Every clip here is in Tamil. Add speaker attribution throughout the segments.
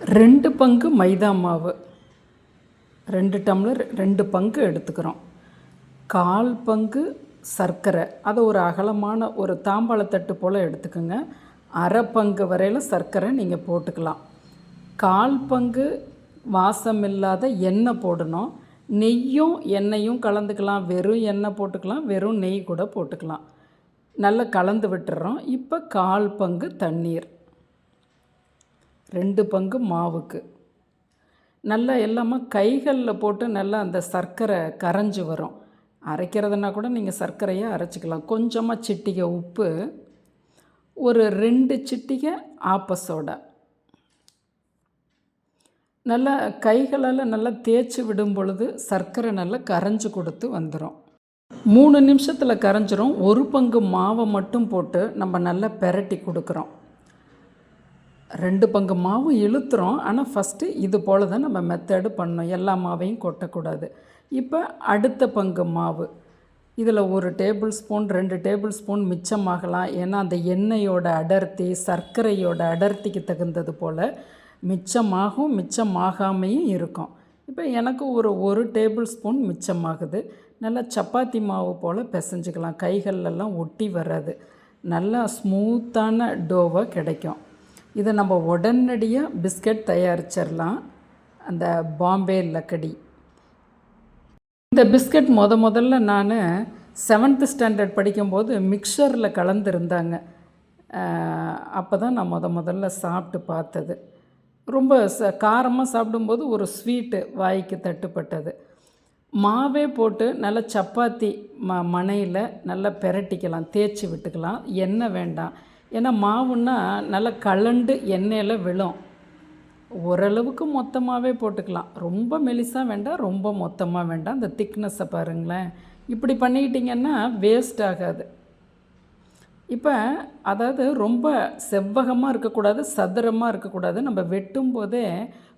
Speaker 1: ரெண்டு பங்கு மைதா மாவு. ரெண்டு டம்ளர் ரெண்டு பங்கு எடுத்துக்கிறோம். கால் பங்கு சர்க்கரை. அதை ஒரு அகலமான ஒரு தாம்பாளத்தட்டு போல் எடுத்துக்கோங்க. அரை பங்கு வரையில் சர்க்கரை நீங்கள் போட்டுக்கலாம். கால் பங்கு வாசம் இல்லாத எண்ணெய் போடணும். நெய்யும் எண்ணெயும் கலந்துக்கலாம். வெறும் எண்ணெய் போட்டுக்கலாம். வெறும் நெய் கூட போட்டுக்கலாம். நல்லா கலந்து விட்டுறோம். இப்போ கால் பங்கு தண்ணீர். ரெண்டு பங்கு மாவுக்கு. நல்லா எல்லாமே கைகளில் போட்டு நல்லா அந்த சர்க்கரை கரைஞ்சி வரும். அரைக்கிறதுனா கூட நீங்கள் சர்க்கரையை அரைச்சிக்கலாம். கொஞ்சமாக சிட்டிகை உப்பு ஒரு ரெண்டு சிட்டிகை ஆப்பசோடா நல்லா கைகளால் நல்லா தேய்ச்சி விடும் பொழுது சர்க்கரை நல்லா கரைஞ்சி கொடுத்து வந்துடும் மூணு நிமிஷத்தில் கரைஞ்சிரும். ஒரு பங்கு மாவை மட்டும் போட்டு நம்ம நல்லா பெரட்டி கொடுக்குறோம். ரெண்டு பங்கு மாவு இழுத்துறோம். ஆனால் ஃபஸ்ட்டு இது போல் தான் நம்ம மெத்தடு பண்ணோம் எல்லா மாவையும் கொட்டக்கூடாது. இப்போ அடுத்த பங்கு மாவு. இதில் ஒரு டேபிள் ஸ்பூன் ரெண்டு டேபிள் ஸ்பூன் மிச்சமாகலாம். ஏன்னா அந்த எண்ணெயோட அடர்த்தி சர்க்கரையோட அடர்த்திக்கு தகுந்தது போல் மிச்சமாகும் மிச்சமாகாமையும் இருக்கும். இப்போ எனக்கு ஒரு ஒரு டேபிள் ஸ்பூன் மிச்சமாகுது. நல்லா சப்பாத்தி மாவு போல் பிசைஞ்சிக்கலாம். கைகளெல்லாம் ஒட்டி வராது நல்லா ஸ்மூத்தான டோவாக கிடைக்கும். இதை நம்ம உடனடியாக பிஸ்கட் தயாரிச்சிடலாம் அந்த பாம்பே லக்கடி. இந்த பிஸ்கட் முத முதல்ல நான் செவன்த்து ஸ்டாண்டர்ட் படிக்கும்போது மிக்சரில் கலந்துருந்தாங்க. அப்போ தான் நான் முத முதல்ல சாப்பிட்டு பார்த்தது. ரொம்ப ச காரமாக சாப்பிடும்போது ஒரு ஸ்வீட்டு வாய்க்கு தட்டுப்பட்டது. மாவே போட்டு நல்லா சப்பாத்தி ம மனையில் நல்லா பெரட்டிக்கலாம் தேய்ச்சி விட்டுக்கலாம். எண்ணெய் வேண்டாம். ஏன்னா மாவுன்னா நல்லா கலண்டு எண்ணெயில் விழும். ஓரளவுக்கு மொத்தமாகவே போட்டுக்கலாம். ரொம்ப மெலிசாக வேண்டாம் ரொம்ப மொத்தமாக வேண்டாம். அந்த திக்னஸை பாருங்களேன். இப்படி பண்ணிக்கிட்டிங்கன்னா வேஸ்ட் ஆகாது. இப்போ அதாவது ரொம்ப செவ்வகமாக இருக்கக்கூடாது சதுரமாக இருக்கக்கூடாது. நம்ம வெட்டும் போதே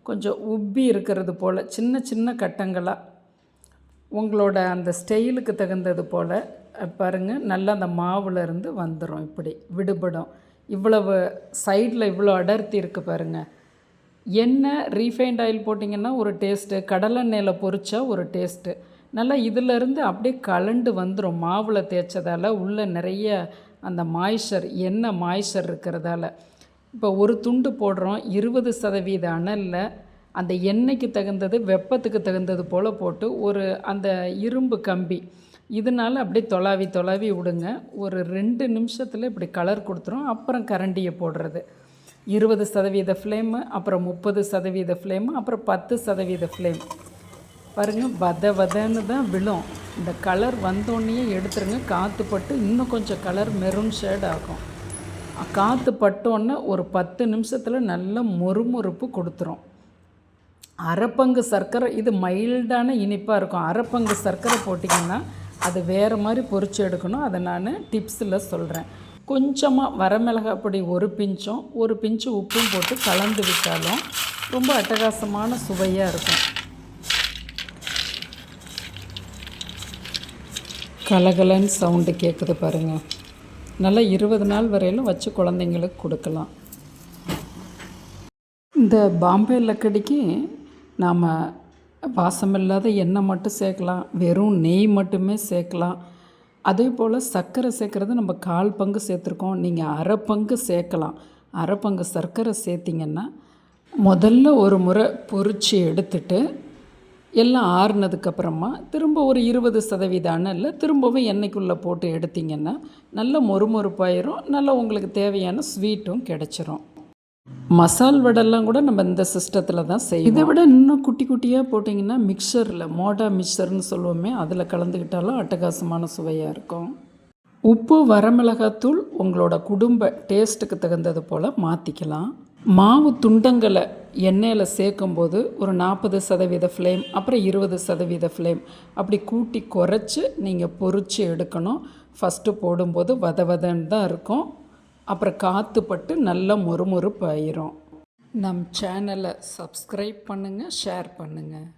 Speaker 1: கொஞ்சம் உப்பி இருக்கிறது போல் சின்ன சின்ன கட்டங்களாக உங்களோட அந்த ஸ்டைலுக்கு தகுந்தது போல் பாருங்கள் நல்லா அந்த மாவுலேருந்து வந்துடும் இப்படி விடுபடும். இவ்வளவு சைடில் இவ்வளோ அடர்த்தி இருக்குது பாருங்கள் எண்ணெய் ரீஃபைண்ட் ஆயில் போட்டிங்கன்னா ஒரு டேஸ்ட்டு கடலெண்ணெயில் பொறிச்சா ஒரு டேஸ்ட்டு நல்லா இதிலேருந்து அப்படியே கலண்டு வந்துடும் மாவில் தேய்ச்சதால் உள்ளே நிறைய அந்த மாய்ச்சர் எண்ணெய் மாய்ச்சர் இருக்கிறதால. இப்போ ஒரு துண்டு போடுறோம் இருபது சதவீத அனலில் அந்த எண்ணெய்க்கு தகுந்தது வெப்பத்துக்கு தகுந்தது போல் போட்டு ஒரு அந்த இரும்பு கம்பி இதனால் அப்படியே தொலாவி தொலாவி விடுங்க. ஒரு ரெண்டு நிமிஷத்தில் இப்படி கலர் கொடுத்துரும். அப்புறம் கரண்டியை போடுறது. இருபது சதவீத ஃப்ளேமு அப்புறம் முப்பது சதவீத ஃப்ளேமு அப்புறம் பத்து சதவீத ஃப்ளேம் பாருங்கள் வத வதன்னு தான் விழும். இந்த கலர் வந்தோடனே எடுத்துருங்க. காற்று பட்டு இன்னும் கொஞ்சம் கலர் மெரூன் ஷேட் ஆகும். காற்று பட்டோன்னே ஒரு பத்து நிமிஷத்தில் நல்ல மொறுமொறுப்பு கொடுத்துரும். அரைப்பங்கு சர்க்கரை இது மைல்டான இனிப்பாக இருக்கும். அரைப்பங்கு சர்க்கரை போட்டிங்கன்னா அது வேறு மாதிரி பொறிச்சு எடுக்கணும். அதை நான் டிப்ஸில் சொல்கிறேன் கொஞ்சமாக வரமிளகாய் பொடி ஒரு பிஞ்சும் ஒரு பிஞ்சு உப்பும் போட்டு கலந்து விட்டாலும் ரொம்ப அட்டகாசமான சுவையாக இருக்கும். கலகலன்னு சவுண்டு கேட்குது பாருங்கள் நல்லா இருபது நாள் வரையிலும் வச்சு குழந்தைங்களுக்கு கொடுக்கலாம். இந்த பாம்பே லக்கடிக்கு நாம் வாசமில்லாத எண்ணெய் மட்டும் சேர்க்கலாம் வெறும் நெய் மட்டுமே சேர்க்கலாம். அதே போல் சர்க்கரை சேர்க்குறது நம்ம கால் பங்கு சேர்த்துருக்கோம் நீங்கள் அரை பங்கு சேர்க்கலாம். அரை பங்கு சர்க்கரை சேர்த்திங்கன்னா முதல்ல ஒரு முறை பொறிச்சு எடுத்துட்டு எல்லாம் ஆறுனதுக்கப்புறமா திரும்ப ஒரு இருபது சதவீத இல்லை திரும்பவும் எண்ணெய்க்குள்ளே போட்டு எடுத்திங்கன்னா நல்ல மொறுமொறுப்பாயிரும் நல்லா உங்களுக்கு தேவையான ஸ்வீட்டும் கிடச்சிரும். மசால் வடைலாம் கூட நம்ம இந்த சிஸ்டத்தில் தான் செய்யும் இதை விட இன்னும் குட்டி குட்டியாக போட்டிங்கன்னா மிக்சரில் மோடா மிக்சர்னு சொல்லுவோமே அதில் கலந்துக்கிட்டாலும் அட்டகாசமான சுவையாக இருக்கும். உப்பு வரமிளகாத்தூள் உங்களோட குடும்ப டேஸ்ட்டுக்கு தகுந்தது போல் மாற்றிக்கலாம் மாவு துண்டங்களை எண்ணெயில் சேர்க்கும்போது ஒரு நாற்பது சதவீத ஃப்ளேம் அப்புறம் இருபது சதவீத ஃப்ளேம். அப்படி கூட்டி குறைச்சி நீங்கள் பொறிச்சு எடுக்கணும். ஃபஸ்ட்டு போடும்போது வத வதன்னு தான் இருக்கும். அப்புறம் காற்றுப்பட்டு நல்லா நல்ல மொறுமொறுப்பு ஆயிரும். நம் சேனலை சப்ஸ்கிரைப் பண்ணுங்கள் ஷேர் பண்ணுங்கள்